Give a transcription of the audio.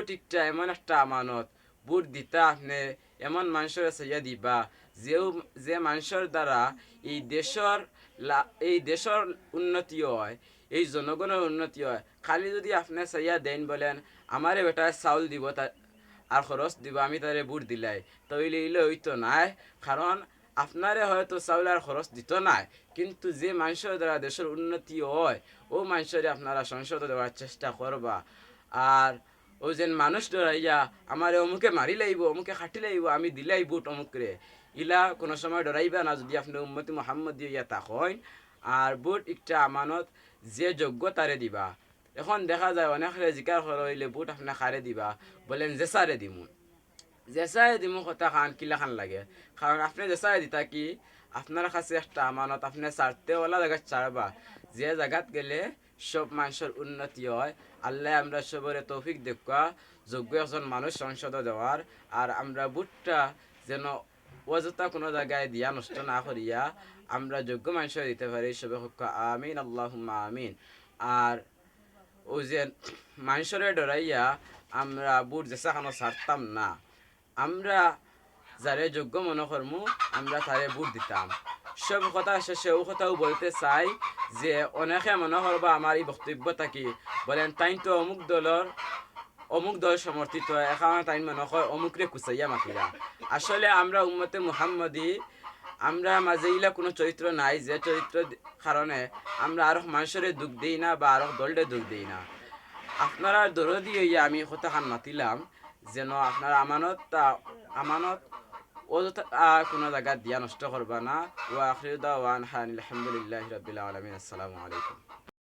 বুট একটা এমন একটা আমানত। বুট দিতা আপনি এমন মানুষের চাইয়া দিবা। যেও, যে মানুষের দ্বারা এই দেশর এই দেশর উন্নতি হয়, এই জনগণের উন্নতি হয়, খালি যদি আপনি চাইয়া দেন বলেন, আমারে বেটা চাউল দিব আর খরচ দিব, আমি তারে বুট দিলাই। তইলে ইলে হইতো নাই, কারণ আপনারে হয়তো চাউল আর খরচ দিত নাই। কিন্তু যে মানুষের দ্বারা দেশের উন্নতি হয়, ও মানুষের আপনারা সংসদ দেওয়ার চেষ্টা করবা। আর ও যেন মানুষ ডরাইয়া আমার অমুকে মারি লাইব, অমুকে খাটি লাইব, আমি দিলাই বুট অমুকরে। ইলা কোনো সময় ডরাইবা না যদি আপনি উম্মতি মোহাম্মদ ইয়া তা হয় আর বুট একটা আমানত যে যোগ্য তারে দিবা। এখন দেখা যায় অনেক জিকার হইলে বুট আপনি খারে দিবা, বলেন যে সারে দিমু। জেসাই দিমু কথা খান কিলা খান লাগে। কারণ আপনি জেসাই দিতা কি, আপনার কাছে একটা আমানত, আপনি ছাড়তে ওলা জায়গায় ছাড়বা যে জায়গাত গেলে সব মানুষের উন্নতি হয়। আল্লাহ আমরা সবরে তৌফিক দেখা যোগ্য একজন মানুষ সংসদ দেওয়ার, আর আমরা বুটটা যেন অযথা কোনো জায়গায় দিয়া নষ্ট না করিয়া আমরা যোগ্য মানুষের দিতে পারি। সবে হক, আমিন আল্লাহ আমিন। আর ও যে মানুষের ডরাইয়া আমরা বুট জেসা খানো ছাড়তাম না। আমরা যারে যোগ্য মনে করমু, আমরা তারে বুট দিতাম। সব কথা শেষে ও কথাও বলতে চাই যে অনেকে মনে করবা আমার এই বক্তব্য থাকি বলেন তাই তো অমুক দলের অমুক দল সমর্থিত এখন তাই মনে হয় অমুকরে কুচাইয়া মাতিরা আসলে আমরা উম্মতে মুহাম্মদি, আমরা মাঝে ইলা কোনো চরিত্র নাই, যে চরিত্র কারণে আমরা আরও মানুষের দুঃখ দিই না বা আরও দলটে দুঃখ দিই না। আপনারা দরদি হইয়া আমি কথা খান মাতিলাম, যেন আপনার আমানত আমানত অযথা আহ, কোনো জায়গা দিয়া নষ্ট করবা না ওয়া আখির দাওয়ান হান আলহামদুলিল্লাহি রাব্বিল আলামিন আসসালামু আলাইকুম